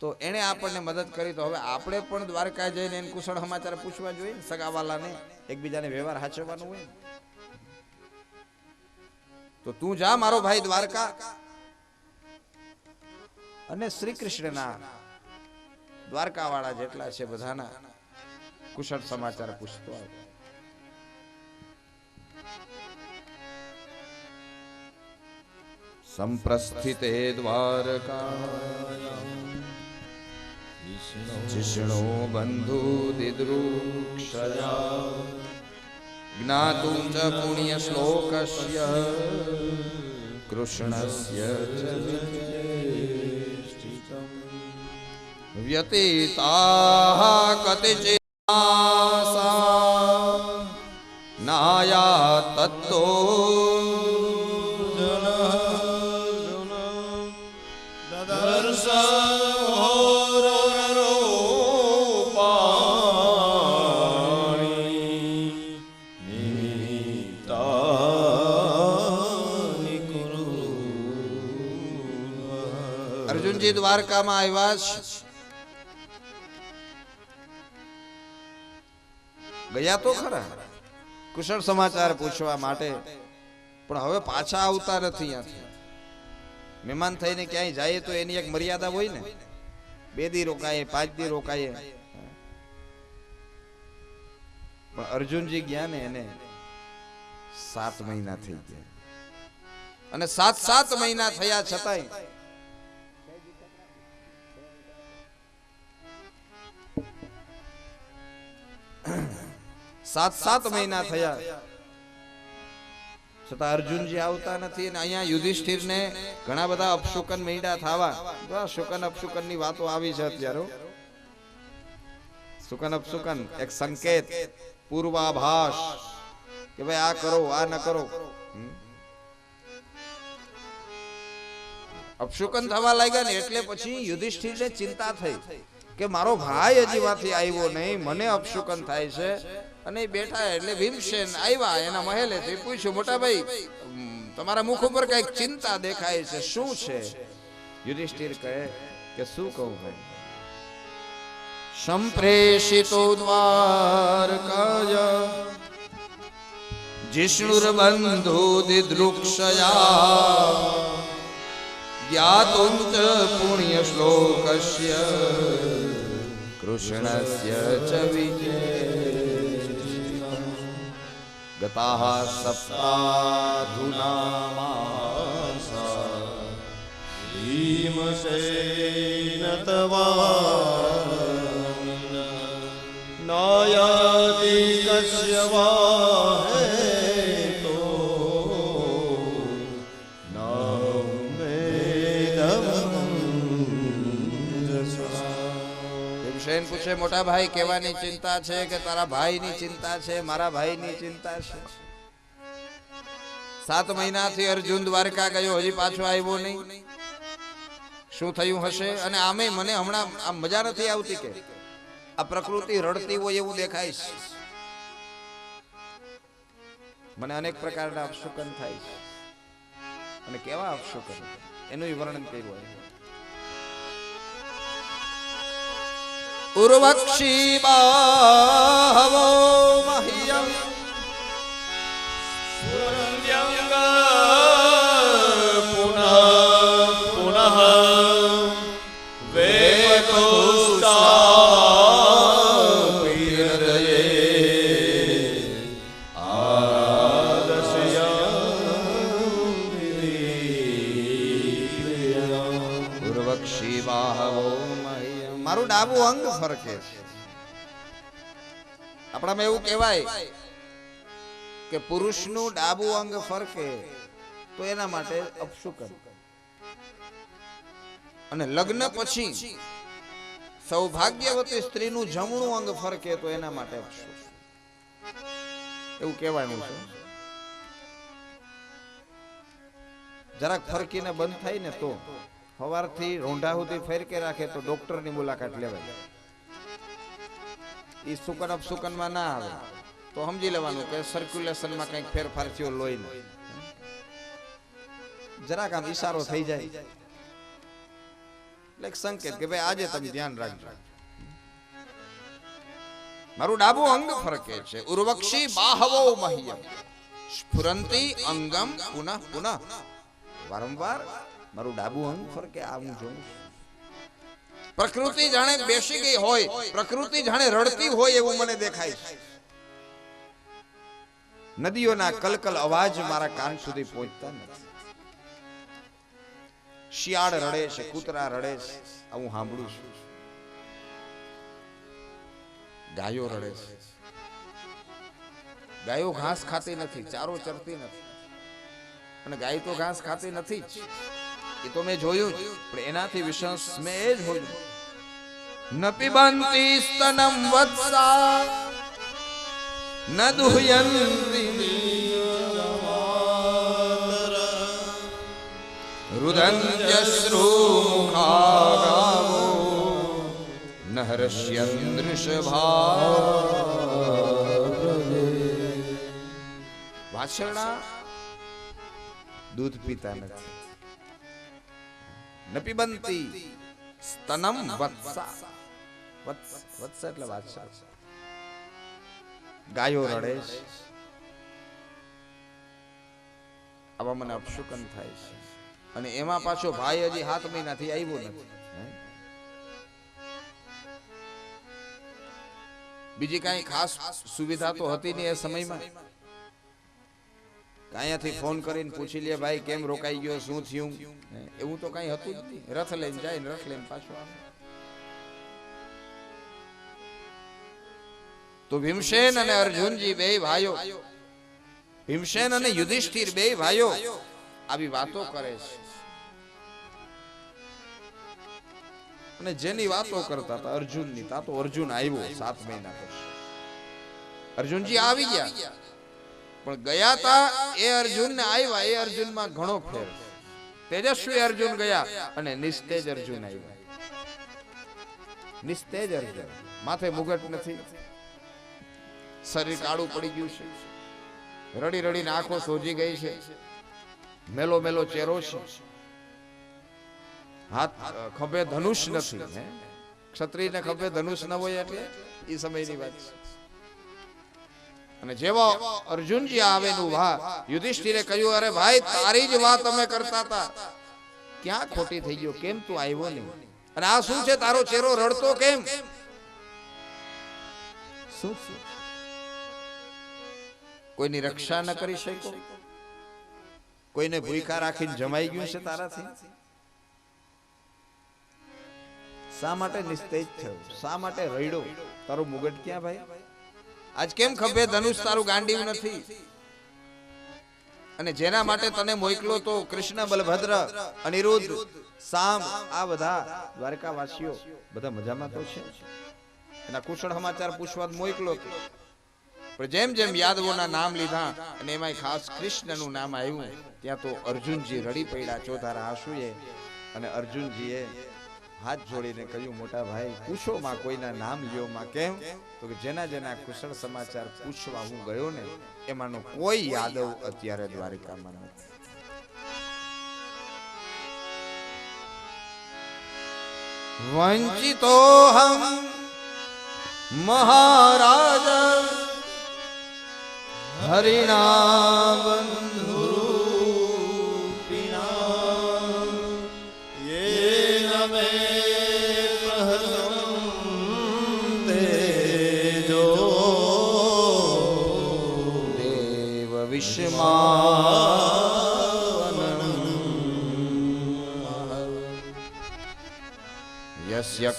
તો એણે આપણને મદદ કરી. તો હવે આપણે પણ દ્વારકા જઈને એને કુશળ સમાચાર પૂછવા જોઈએ. સગાવાલાને એકબીજાને વ્યવહાર સાચવવાનું હોય. તો તું જા મારો ભાઈ દ્વારકા. અને શ્રી કૃષ્ણના દ્વારકા વાળા જેટલા છે બધાના કુશળ સમાચાર પૂછતો આવ. સંપ્રસ્થિતે દ્વારકા. જિષ્ણો બંધુ દિદૃક્ષયા જ્ઞાતુમ ચ પુણ્ય શ્લોકસ્ય કૃષ્ણસ્ય દ્વારકામાં આવ્યા ગયા તો ખરા. કુશળ સમાચાર પૂછવા માટે. પણ હવે પાછા આવતા નથી ત્યાંથી મહેમાન થઈને ક્યાંય જાય તો એની એક મર્યાદા હોય ને. બે દી રોકાય પાંચ દી રોકાય પણ અર્જુનજી ગયા ને એને સાત મહિના થઈ ગયા. અને સાત સાત મહિના થયા છતાંય સાત સાત મહિના થયા. છતાં અર્જુનજી આવતા નથી અને અહીંયા યુધિષ્ઠિરને ઘણા બધા અપશુકન મહિના થવા. જો આ શુકન અપશુકનની વાતો આવી છે અત્યારે સુકન અપશુકન એક સંકેત પૂર્વાભાસ કે ભાઈ આ કરો આ ન કરો. અપશુકન થવા લાગ્યા ને એટલે પછી યુધિષ્ઠિરને ચિંતા થઈ કે મારો ભાઈ હજી વાથી આવ્યો નહીં મને અપશુકન થાય છે. અને એ બેઠા એટલે ભીમસેન આવ્યા એના મહેલે થી પૂછ્યું મોટા ભાઈ ઉમ, તમારા મુખ ઉપર કંઈક ચિંતા દેખાય છે શું છે? યુધિષ્ઠિર કહે કે શું કહું ભાઈ સંપ્રેષિતો દ્વારકાય જિષ્ણુર્બંધુ દિદૃક્ષયા જ્ઞાતું ચ પુણ્ય શ્લોકસ્ય કૃષ્ણસ્ય ચ વિજય. ગતાઃ સપ્તાધુના માસા ભીમસેન નાયાતિ કસ્ય ભીમસેન પૂછે, મોટા ભાઈ, કેવાની ચિંતા છે કે તારા ભાઈની ચિંતા છે, મારા ભાઈની ચિંતા છે? સાત મહિનાથી અર્જુન દ્વારકા ગયો, હજી પાછો આવ્યો નહીં. શું થયું હશે? અને આમે મને હમણાં આ મજા નથી આવતી કે? આ પ્રકૃતિ રડતી હોય એવું દેખાય છે. મને અનેક પ્રકારના અપશુકન થાય છે. અને કેવા અપશુકન? એનું વર્ણન કર્યું હોય. ઉર્વક્ષી બાહવો મહ્યમ મારું ડાબું અંગ છે. આપણામાં એવું કહેવાય કે પુરુષનું ડાબું અંગ ફરકે તો એના માટે અપશુકન. અને લગ્ન પછી સૌભાગ્યવતી સ્ત્રીનું જમણું અંગ ફરકે તો એના માટે એવું કહેવાનું છે. જરાક ફરકીને બંધ થાય ને તો સવારથી રોંઢા સુધી ફેરકે રાખે તો ડોક્ટરની મુલાકાત લેવાય. એ સુકન અપસુકનમાં ના આવે. તો સમજી લેવાનું કે સર્ક્યુલેશનમાં કંઈક ફેરફાર થયો લોહીનો. જરાક આમ ઈશારો થઈ જાય. એટલે સંકેત કે ભાઈ આજે તમે ધ્યાન રાખજો. મારું ડાબું અંગ ફરકે છે. ઉર્વક્ષી બાહવો મહ્યમ. સ્ફુરંતી અંગમ પુનઃ પુનઃ. વારંવાર મારું ડાબું અંગ ફરકે આ હું જોઉં છું. પ્રકૃતિ જાણે બેસી ગઈ હોય, પ્રકૃતિ જાણે રડતી હોય એવું મને દેખાય નદીઓના કલકલ અવાજ મારા કાન સુધી પહોંચતા નથી. શિયાળ રડે છે, કૂતરા રડે છે હું સાંભળું છું. ગાયો રડે છે. ગાયો ઘાસ ખાતી નથી, ચારો ચરતી નથી. અને ગાય તો ઘાસ ખાતી નથી જ. એ તો મેં જોયું જ, પણ એનાથી વિશેષ મેં એ જ હોયું ન પિબંતી સ્તનમ વત્સા, ન દુહયંતી રુદન્યશ્રુમુખાગાવો ન હર્ષ્યન્દૃષભા વાછરડા દૂધ પીતા નથી ન સ્તનમ વત્સા. વત્સ એટલે વાત્સા ગાયો રડે છે. આવા મને અપશુકન થાય છે. અને એમાં પાછો ભાઈ હજી હાથ મહિનાથી આવ્યો નથી. બીજી કાંઈ ખાસ સુવિધા તો હતી નહીં એ સમયમાં? અહીંયાથી ફોન કરીને પૂછી લે, ભાઈ, કેમ રોકાઈ ગયો? શું થયું? એવું તો કઈ હતું જ નહીં. રથ લઈને જાય ને રથ લઈને પાછો તો ભીમસેન અને અર્જુનજી બે ભાઈઓ. ભીમસેન અને યુધિષ્ઠિર બે ભાઈઓ આવી વાતો કરે છે. અને જેની વાતો કરતા હતા અર્જુનની, તા તો અર્જુન આવ્યો સાત મહિના પછી. અર્જુનજી આવી ગયા. પણ ગયા તા, એ અર્જુન ને આવ્યા એ અર્જુનમાં ઘણો ફેર. તેજસ્વી અર્જુન ગયા અને નિસ્તેજ અર્જુન આવ્યા નિસ્તેજ અર્જુન. માથે મુગટ નથી. શરીર કાળું પડી ગયું છે. રડી રડીને આંખો સોજી ગઈ છે. મેલો મેલો ચહેરો છે. હાથ ખભે ધનુષ નથી ક્ષત્રિય ક્ષત્રિયને ખભે ધનુષ ન હોય એટલે એ સમયની વાત છે. અને જેવો અર્જુનજી આવે યુધિષ્ઠિરે કહ્યું, અરે ભાઈ, તારી જ વાત અમે કરતા હતા ક્યાં ખોટી થઈ ગયો? કેમ તું આવ્યો નહીં? અને આ શું છે? તારો ચહેરો રડતો કેમ? કોઈની રક્ષા ન કરી શકો કોઈને ભૂખા રાખીને જમાઈ ગયું છે તારાથી? શા માટે નિસ્તેજ થયો? શા માટે રડ્યો? તારો મુગટ ક્યાં ભાઈ? આજ કેમ ખભે ધનુષ તારું ગાંડીવ નથી? અને જેના માટે તને મોકલો તો કૃષ્ણ, બલભદ્ર, અનિરુદ્ધ, સામ, આ બધા દ્વારકાવાસીઓ. બધા મજામાં તો છે? એના કુશળ સમાચાર પૂછવા મોકલો પણ જેમ જેમ યાદવોના નામ લીધા અને એમાંય ખાસ કૃષ્ણનું નામ આવ્યું, ત્યાં તો અર્જુનજી રડી પડ્યા ચોધારા આંસુએ અને અર્જુનજીએ હાથ જોડીને કહ્યું, મોટા ભાઈ પૂછો માં કોઈના નામ લ્યો માં કેમ? તો કે, જેના જેના કુશળ સમાચાર પૂછવા હું ગયો ને, એમાંનો કોઈ યાદવ અત્યારે દ્વારિકામાં નથી. વંચિતો હમ મહારાજ હરિણા દેવ યસ્ય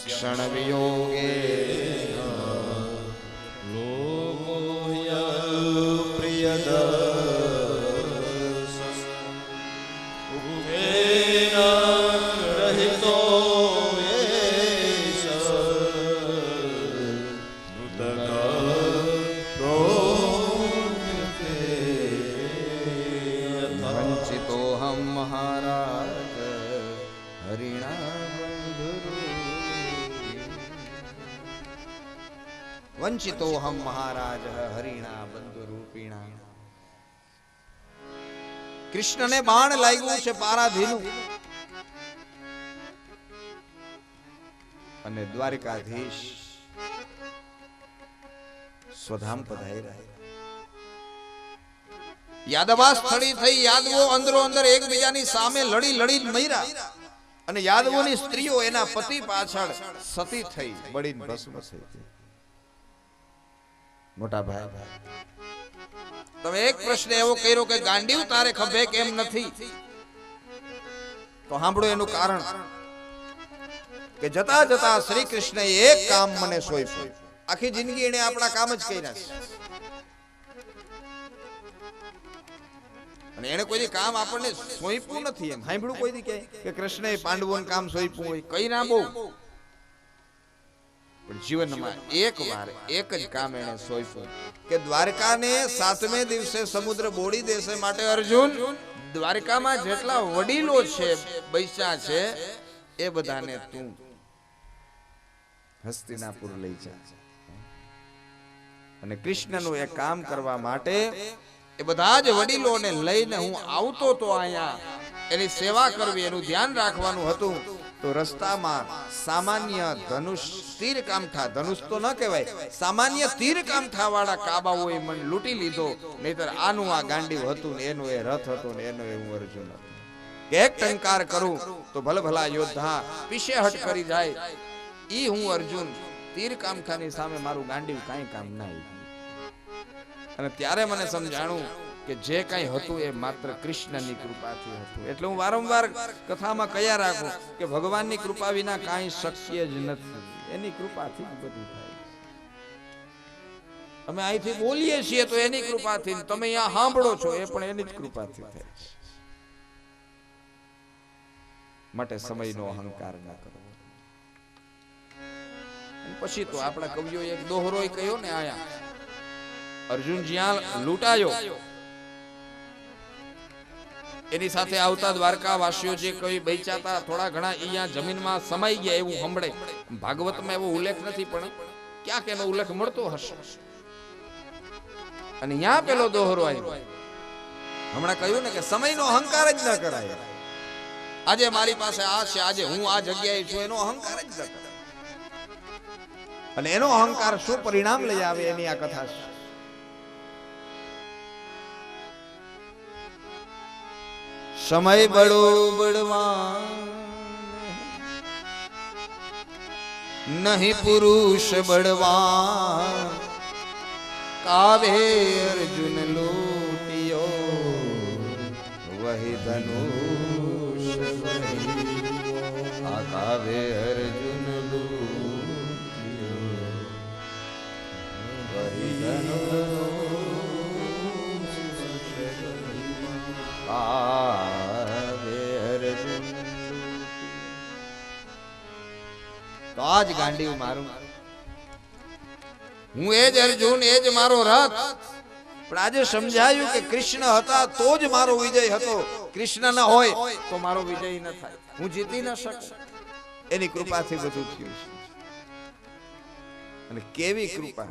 વંચિતોહમ મહારાજ હરિણા બંધુરૂપિણા કૃષ્ણને બાણ લાગ્યું છે પારાધીનું અને દ્વારકાધીશ સ્વધામ પધાર્યા યાદવા સ્થળી થઈ યાદવો અંદરો અંદર એકબીજાની સામે લડી લડી મર્યા અને યાદવોની સ્ત્રીઓ એના પતિ પાછળ સતી થઈ, બળીને ભસ્મ થઈ. મોટા ભાઈ. તમે એક પ્રશ્ન એવો કર્યો કે ગાંડીવ તારે ખભે કેમ નથી? તો સાંભળો એનું કારણ. કે જતા જતા શ્રી કૃષ્ણ એક કામ મને સોંપ્યું. આખી જિંદગી એને આપણા કામ જ કર્યા અને એને કોઈ કામ આપણને સોંપ્યું નથી એમ. સાંભળ્યું કોઈ કે કૃષ્ણએ પાંડવોને કામ સોંપ્યું હોય? કઈ ના બહુ. પણ જીવનમાં એક વાર એક જ કામ એને સોંપ્યું. કે દ્વારકાને સાતમે દિવસે સમુદ્ર બોડી દેશે માટે અર્જુન. દ્વારકામાં જેટલા વડીલો છે બૈસા છે એ બધાને તું હસ્તિનાપુર લઈ જા. અને કૃષ્ણનું એ કામ કરવા માટે એ બધા જ વડીલોને લઈને હું આવતો તો અહીંયા. એની સેવા કરવી એનું ધ્યાન રાખવાનું હતું. તો રસ્તામાં સામાન્ય ધનુષ તીર કામઠા ધનુષ તો ન કહેવાય, સામાન્ય તીર કામઠા વાળા કાબાઓએ મન લૂંટી લીધો, નહીતર આનું આ ગાંડી હતું ને એનું એ રથ હતો ને એનો એ અર્જુન હતો. એક ટંકાર કરું તો ભલે ભલા યોદ્ધા પીછે હટ કરી જાય. ઈ હું અર્જુન તીર કામઠાની સામે મારું ગાંડી કાંઈ કામ ના અને ત્યારે મને સમજાણું કે જે કંઈ હતું એ માત્ર કૃષ્ણની કૃપાથી હતું. એટલે હું વારંવાર કથામાં કયા રાખું કે ભગવાનની કૃપા વિના કાંઈ શક્ય જ નથી. એની કૃપાથી બધું થાય. અમે અહીંથી બોલીએ છીએ તો એની કૃપાથી તમે અહીંયા સાંભળો છો એ પણ એની જ કૃપાથી થાય છે. માટે સમયનો અહંકાર ન કરવો. પછી તો આપણા કવિઓ એક દોહરોય કયો ને આયા અર્જુન જ્યાં લૂંટાયો એની સાથે આવતા દ્વારકાવાસીઓ જે કઈ બેચાતા થોડા ઘણા અહીંયા જમીનમાં સમાઈ ગયા એવું સંભળે. ભાગવતમાં એવો ઉલ્લેખ નથી, પણ ક્યાંક એનો ઉલ્લેખ મળતો હશે. અને ત્યાં પેલો દોહરો આવ્યો. હમણાં કહ્યું ને કે સમયનો અહંકાર જ ન કરાય. આજે મારી પાસે આ છે, આજે હું આ જગ્યાએ છું, એનો અહંકાર જ ન કરાય. અને એનો અહંકાર શું પરિણામ લઈ આવે એની આ કથા છે? સમય બળો બળવા નહીં પુરુષ બળવા કાવે અર્જુન લોટિયો વહી ધનુષ આ કાવે અર્જુન લોટિયો વહી કાવે આજ ગાંડીવ મારું. હું એ જ અર્જુન, એ જ મારો રથ. પણ આજે સમજાયું કે કૃષ્ણ હતા તો જ મારો વિજય હતો. કૃષ્ણ ન હોય તો મારો વિજય ન થાય. હું જીતી ન શકું. એની કૃપાથી બધું થયું છે. અને કેવી કૃપા?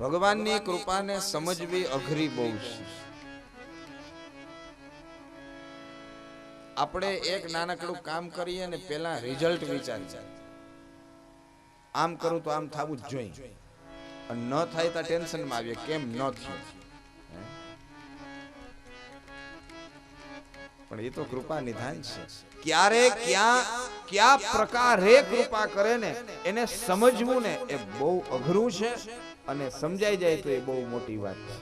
ભગવાનની કૃપાને સમજવી અઘરી બહુ છે. આપણે એક નાનકડું કામ કરીએ ને પેલા રિઝલ્ટ વિચારીએ. આમ કરું તો આમ થવું જ જોઈએ. ન થાય તો ટેન્શનમાં આવીએ, કેમ ન થયું? પણ એ તો કૃપા નિધાન છે. ક્યારે, ક્યાં, કયા પ્રકારે કૃપા કરે ને, એને સમજવું ને એ બહુ અઘરું છે અને સમજાઈ જાય તો એ બહુ મોટી વાત છે.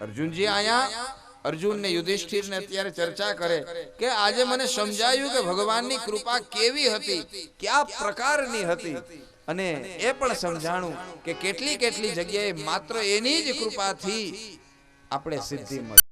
અર્જુનજી આયા? અર્જુન ને યુધિષ્ઠિર ને અત્યારે ચર્ચા કરે કે આજે મને સમજાયું કે ભગવાનની કૃપા કેવી હતી, કયા પ્રકારની હતી? અને એ પણ સમજાણું કે કેટલી કેટલી જગ્યાએ માત્ર એની જ કૃપાથી આપણે સિદ્ધિ મળી.